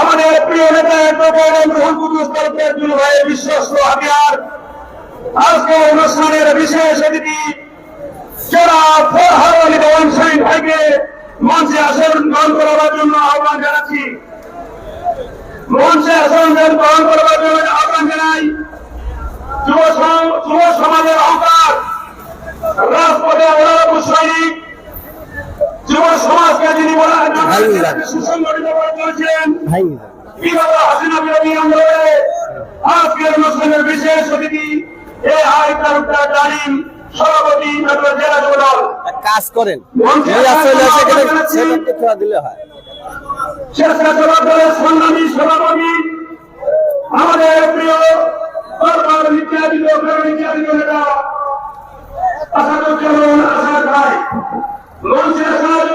আমাদের প্রিয় নেতা বিশ্বস্ত হাতিয়ার। আজকে অনুষ্ঠানের বিশেষ অতিথি যারা ফরহাদ আলী দেওয়ান শহীদ ভাইকে মঞ্চে আসন গ্রহণ করার জন্য আহ্বান জানাচ্ছি। মঞ্চে আসন গ্রহণ করার জন্য আহ্বান জানাই যুব সমাজের অহংকার। রাজপথে অনারব সৈনিক যুব সমাজকে যিনি বলা সুসংগঠিত করে চলেছেন বিগত হাসিনা বিরোধী আন্দোলনে আজকের অনুষ্ঠানের বিশেষ অতিথি এ আই তালুকদার ডালিম সভাপতি জেলা যুব কাজ করেন দিলে হয়। স্বেচ্ছাসেবক দলের সংগ্রামী সভাপতি আমাদের প্রিয় বারবার নির্যাতিত প্রেম নেতা আসাদুজ্জামান আসাদ ভাই মঞ্চে আসার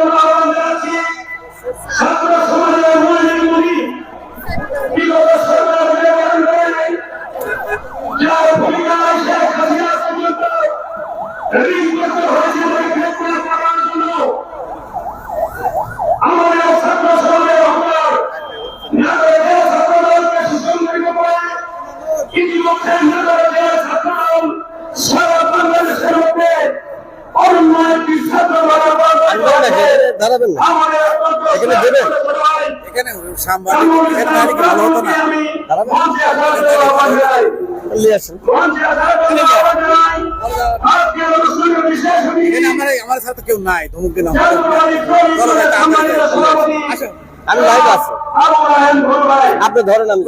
দাঁড়াবেন না। এখানে দেবেন? এখানে সাংবাদিক এখানে ভালো হতো না আমার সাথে কেউ নাই ধমুক আমি লাইভ আছি। আপনি ধরেন আমি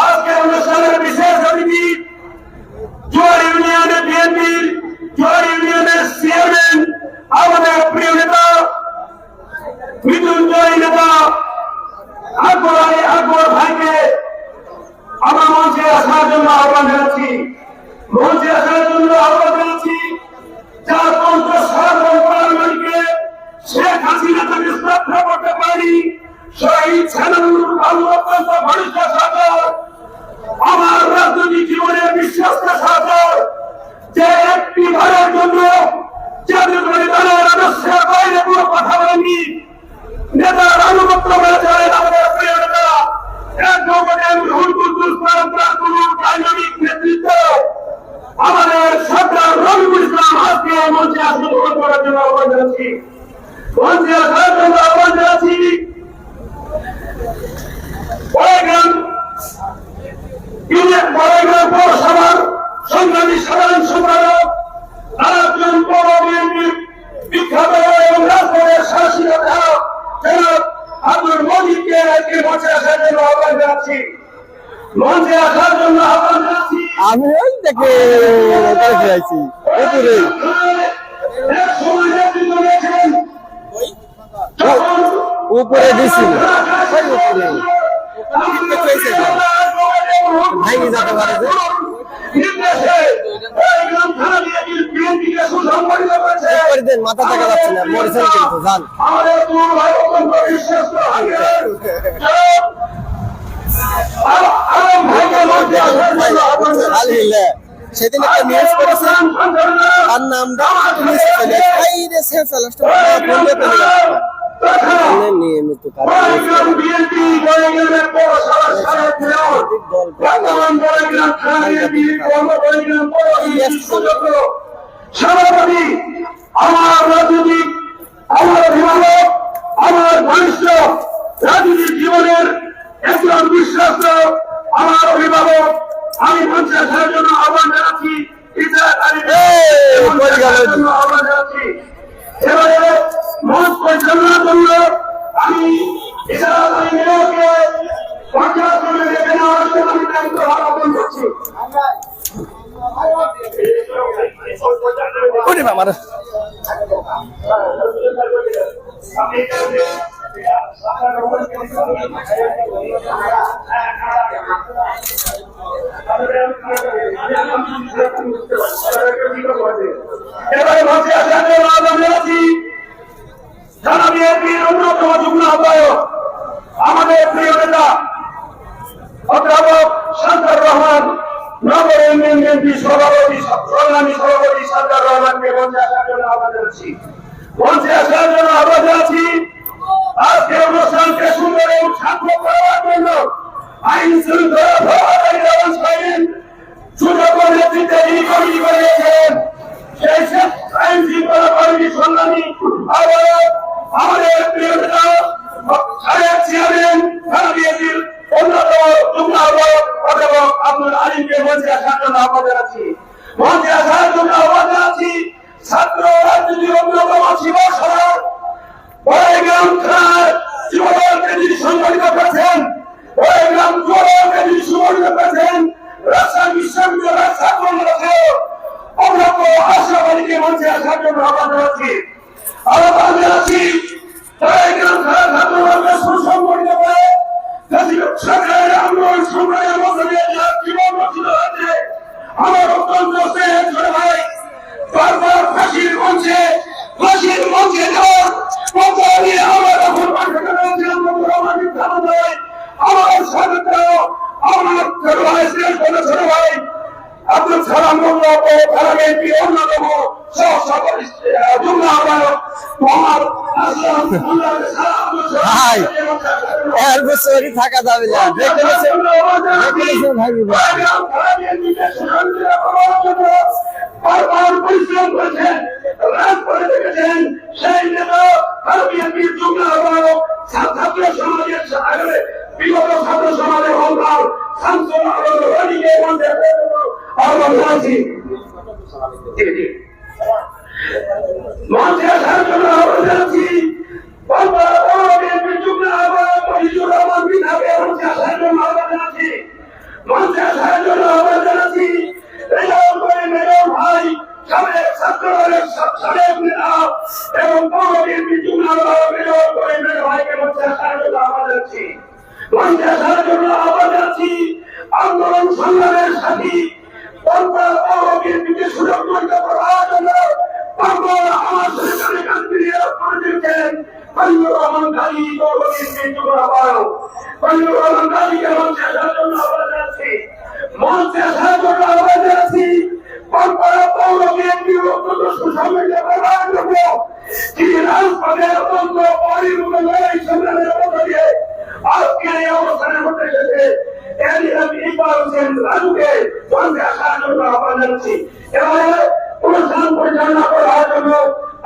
আজকের অনুষ্ঠানের বিশেষ অতিথি জোয়ার ইউনিয়নের বিএনপির জোয়ার ইউনিয়নের চেয়ারম্যান আমাদের প্রিয় নেতা, মৃত্যুঞ্জয় নেতা আকবর আলী আকবর ভাইকে আমরা মঞ্চে আসার জন্য আহ্বান জানাচ্ছি। মঞ্চে আসার জন্য আহ্বান জানাচ্ছি যার কণ্ঠ সাধারণ পার্লামেন্টকে শেখ হাসিনা থেকে শ্রদ্ধা করতে পারি শহীদ সেনানুর আল্লাহ ঘনিষ্ঠ সরকার আমার রাজনৈতিক জীবনের বিশ্বস্ত সরকার যে একটি ঘরের জন্য জাতীয় দলের রাজস্বের বাইরে কোনো কথা বলেনি নেতার আনুগত্য করে চলেন আমাদের প্রিয় নেতা এক নৌকাদের রুহুল কুদ্দুস পরম্পরা কোনো ডাইনামিক নেতৃত্ব আমাদের সরকার রবিউল ইসলাম আজকে এই মঞ্চে আসন গ্রহণ করার জন্য আহ্বান জানাচ্ছি মঞ্চে আসার জন্য আহ্বান জানাচ্ছি বড়াইগ্রাম ইউনিয়ন বড়াইগ্রাম পৌরসভার সংগ্রামী সাধারণ সম্পাদক আরেকজন পৌর বিএনপির বিখ্যাত এবং রাজপথের শাসিত ধারক জনাব আব্দুল মজিদকে আজকে মঞ্চে আসার জন্য আহ্বান জানাচ্ছি। মঞ্চে আসার জন্য আহ্বান জানাচ্ছি। আমি ওই দেখে আইছি। উপরে উপরে। দিছি ভাঙি যেতে পারে যে। মাথা দেখা যাচ্ছে না মরেছেন কিন্তু যান। সেদিন একটা নিউজ করেছেন তার নাম নিউজ চলে এই রে সেন্সাল বললে পেলে যাচ্ছে নিয়মিত সভাপতি আমার রাজনৈতিক আমার অভিভাবক আমার ঘনিষ্ঠ রাজনৈতিক জীবনের একজন বিশ্বস্ত আমার অভিভাবক আমি মঞ্চে আসার জন্য আহ্বান জানাচ্ছি আহ্বান জানাচ্ছি। এবারে মঞ্চ পরিচালনার জন্য আমি ইজাত আলী মেয়রকে পর্যায়ক্রমে ডেকে নেওয়ার জন্য আমি দায়িত্ব আহ্বান করছি। ওরে বাবা রে। এবারে জন্য আহ্বান জানাচ্ছি জানা বিএনপির অন্যতম যুগ্ম আহ্বায়ক আমাদের প্রিয় নেতা অধ্যাপক শান্তর সভাপতি সংগ্রামী রহমানকে মঞ্চে আসার জন্য আহ্বান জানাচ্ছি মঞ্চে আসার জন্য আহ্বান জানাচ্ছি আজকে অনুষ্ঠানকে সুন্দর এবং ছাত্র করার জন্য আইন শৃঙ্খলা প্রভাবকারী ব্যবস্থাহীন সুযোগ নেতৃত্বে যিনি কমিটি করিয়েছেন সেই আইন শৃঙ্খলা কমিটির সংগ্রামী আবার আমাদের ছাত্র রাজনীতির অন্যতম শিব যুবদলকে যিনি সংগঠিত করেছেন। বড়গ্রাম যুবদলকে যিনি সংগঠিত করেছেন। রাজশাহী বিশ্ববিদ্যালয়ের ছাত্রগুলোকে অন্যতম আশাবাদীকে মঞ্চে আসার জন্য আহ্বান জানাচ্ছি আহ্বান জানাচ্ছি বড়গ্রাম থানার ছাত্রগুলোকে সুসংগঠিত করে। সরকারের আন্দোলন সংগ্রামের মধ্যে দিয়ে জীবন রচিত হয়েছে। আমার অত্যন্ত ভাই, বারবার ফাঁসির মঞ্চে ফাঁসির মঞ্চে যাওয়ার আমার এখন আমার ছোট ভাই ছোট ভাই আব্দুল সালাম অন্যতম বছরই থাকা যাবে না পরিশ্রম করেছেন রাত দেখেছেন সেই নেতা আর বিএনপির যুগ্ম আহ্বায়ক ছাত্র সমাজের সাগরে বিগত সমাজের অঙ্কার শামসুল আলম মঞ্চে আসার জন্য আহ্বান জানাচ্ছি বারবার বিএনপির যুগ্ম আহ্বায়ক মহিজুর রহমান বিধাকে মঞ্চে আসার জন্য আহ্বান জানাচ্ছি মঞ্চে আসার জন্য আহ্বান জানাচ্ছি রেজাউল করিম রেজাউল ভাই সাবেক ছাত্রদলের সাবেক নেতা এবং পৌর বিএনপি যুগ্ম আহ্বায়ক রেজাউল করিম রেজাউল ভাইকে মঞ্চে আসার জন্য আহ্বান জানাচ্ছি মঞ্চে আসার জন্য আহ্বান জানাচ্ছি আন্দোলন সাথী পন্থা পৌর বিএনপিকে সুযোগ তৈরি করার জন্য পাগল আমার সরকারের কাছ থেকে করে দিয়েছেন ফজলুর রহমান গাজী পৌর জানাচ্ছি মঞ্চে আসার জন্য আহ্বান জানাচ্ছি পরপর পৌর বিএনপির অত্যন্ত সুসংগঠিত করার জন্য যিনি রাজপথে অত্যন্ত পরিমুখ লড়াই সংগ্রামের মধ্য দিয়ে আজকে এই অবস্থানের মধ্যে এসেছে এরই আমি ইকবাল হোসেন রাজুকে মঞ্চে আসার জন্য আহ্বান জানাচ্ছি। এবারে অনুষ্ঠান পরিচালনা করার জন্য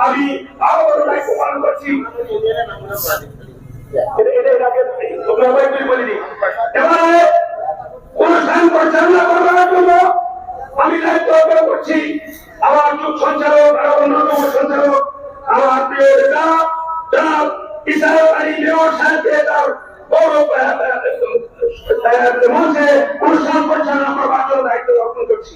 আমি দায়িত্ব পালন করছি। এবারে অনুষ্ঠান পরিচালনা করার জন্য আমি দায়িত্ব করছি। আমার যুগ নেতা জনাব ইসারত আলী মেয়র সাহেবকে তার গৌরব এমন যে পরিষ্কার পরিচালনা করবার জন্য দায়িত্ব গ্রহণ করছি।